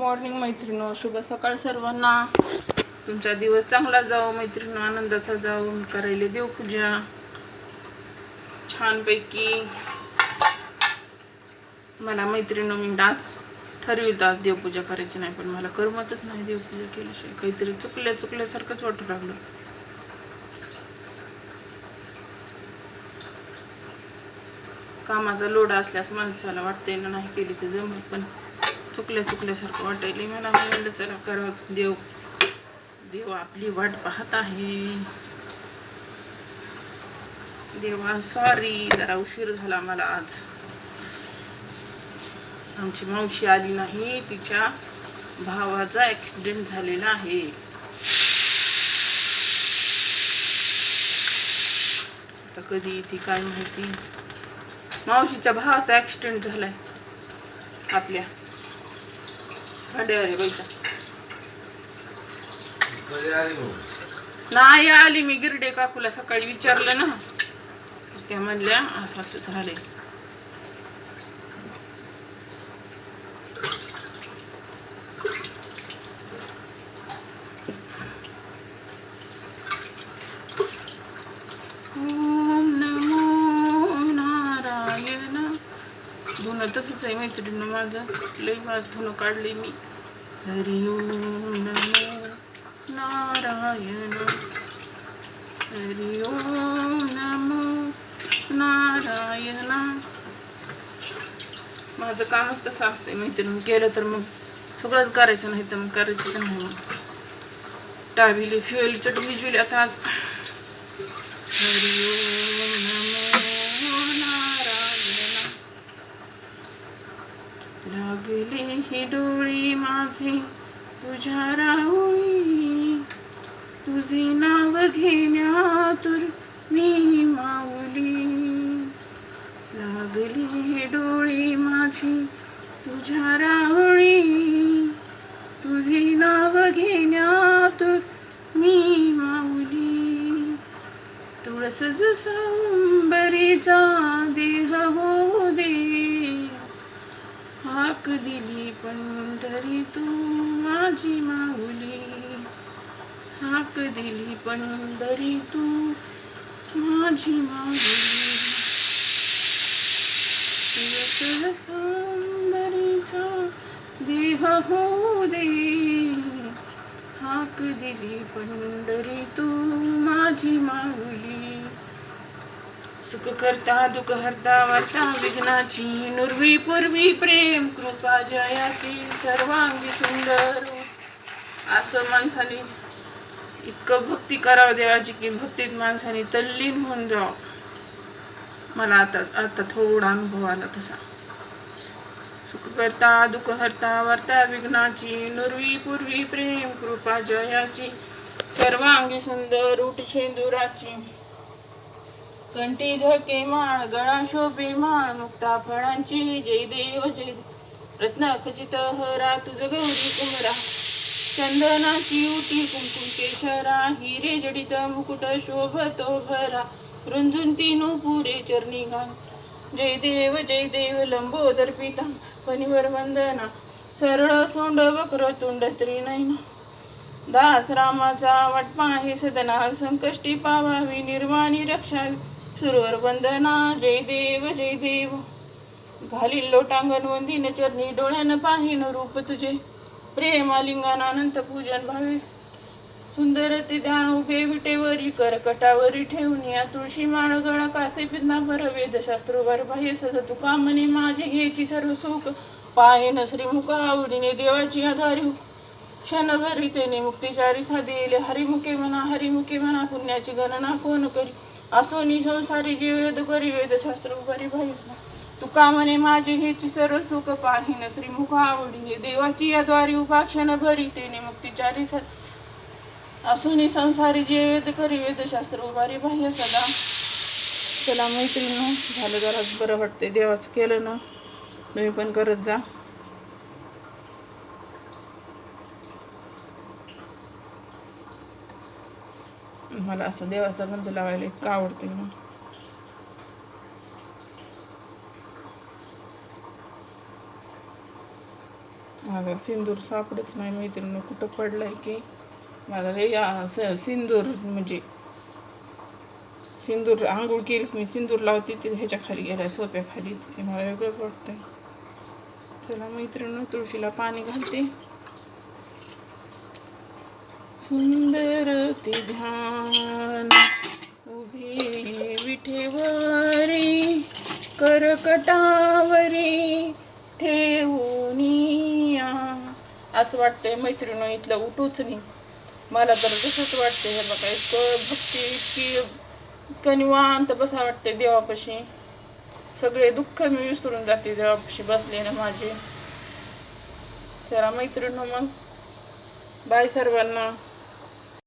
Morning मैत्रिणो. शुभ सकाळ सर्वांना. तुमचा दिवस चांगला जाओ मैत्रिणो. आनंदाचा जाओ मी करायले देवपूजा. छानपैकी. मला मैत्रिणो मी डान्स ठरविल आज देवपूजा करायची नाही पण मला करमतच नाही देवपूजा केल्याशिवाय. काहीतरी चुकल्या चुकल्यासारखंच वाटू लागलं. कामाचा लोड असल्यास माणसाला वाटतंय ना नाही केली तर जमत पण चुकल्या चुकल्यासारखं वाटायली मला मी म्हणलं चला करावं देव. देव आपली वाट पाहत आहे. देवा सॉरी जरा उशीर झाला मला आज. आमची मावशी आली नाही तिच्या भावाचा ऍक्सिडेंट झालेला आहे. आता कधी ती काय माहिती? मावशीच्या भावाचा ऍक्सिडेंट झालाय. आपल्या. नाही आली मी गिरडे काकूला सकाळी विचारलं ना. त्या म्हणल्या असं असं झालंय ओम नमो नारायण धुणं तसंच आहे मैत्रिणीनं माझं. लई वाज धुणं काढले मी. हरि ओम नमो नारायण. हरि ओम नमो नारायण. माझं कामच तसं असतंय मैत्रीण केलं तर मग सगळंच करायचं नाही तर मग करायचं तर नाही मग. टाबिली फ्युएल चटणी जुली आता आज. हरि ओम नमो नारायण लागली ही डोळी माझी तुझ्या राहुळी तुझे नाव घेण्यातुर मी माऊली. लागली ही डोळी माझी तुझ्या राहुळी तुझे नाव घेण्यातुर मी माऊली. तुळस जसंबरीचा देह हो हाक दिली पंढरी तू माझी माऊली हाक दिली पंढरी तू माझी माऊली तुळस देह होऊ दे. हाक दिली पंढरी तू माझी माऊली सुख करता दुख हरता वार्ता विघ्नाची. नुर्वी पूर्वी प्रेम कृपा जयाची. सर्वांगी सुंदर. असं माणसाने इतकं भक्ती करावं देवाची की भक्तीत माणसाने तल्लीन होऊन जावं. मला आता आता थोडा अनुभव आला तसा. सुख करता दुख हरता वार्ता विघ्नाची. नुर्वी पूर्वी प्रेम कृपा जयाची. सर्वांगी सुंदर उठ शेंदुराची कंठी झके माळ गळा शोभे माळ मुक्ता फळांची जय देव जय. रत्न खचित हरा तुझ गौरी कुमरा चंदनाची उटी कुंकुम केशरा हिरे जडित मुकुट शोभतो भरा रुंजून तीनू पुरे चरणी घाल जय देव जय देव लंबोदर पिता पनिवर वंदना. सरळ सोंड वक्र तुंड त्रिनयना. दास रामाचा वाटपा आहे सदना संकष्टी पावावी निर्वाणी रक्षावी सुरवर वंदना जय देव जय देव. घालील लोटांगण वंदिन चरणी डोळ्यानं पाहिन रूप तुझे. प्रेमालिंगान अनंत पूजन भावे सुंदर ते ध्यान उभे विटेवरी करकटावरी ठेवून या तुळशी माळ गळा कासे पिंदांबर वेदशास्त्र वर बाह्य सद तुका म्हणे माझे हेची सर्व सुख. पायन श्रीमुख आवडीने देवाची आधारी. क्षणभरी तेने मुक्तिचारी साधेले हरिमुखे म्हणा हरिमुखे म्हणा पुण्याची गणना कोण करी? असोनी संसारी जे वेद करी वेदशास्त्र उभारी भाई तुका म्हणे माझे हेची सर्व सुख पाहिन. श्रीमुख आवडी देवाची या द्वारी उपाक्षण भरी तेने मुक्तिचारी साधी असोनी संसारी जे वेद करी वेदशास्त्र उभारी बाह्य सदा. चला मैत्रीण झालं जरा बरं वाटते देवाचं केलं ना तुम्ही पण करत जा. मला असं देवाचा गंध लावायला इतकं आवडते ना माझा सिंदूर सापडच नाही मैत्रिणी कुठं पडलाय की? मला लई स- सिंदूर म्हणजे सिंदूर आंघोळ केली की मी सिंदूर लावते ते ह्याच्या खाली गेलाय सोप्या खाली. तिथे मला वेगळंच वाटतंय. चला मैत्रिणी तुळशीला पाणी घालते. सुंदर ते ध्यान उभे विठेवारी करकटावरी ठेवूनिया असं वाटतंय मैत्रिणी इथलं उठूच नाही. मला तर तसंच वाटतंय हे बघा इतकं भक्ती इतकी इतकं निवांत बसा वाटते देवापाशी. सगळे दुःख मी विसरून जाते देवापाशी बसले ना माझे. चला मैत्रिणी मग. बाय सर्वांना.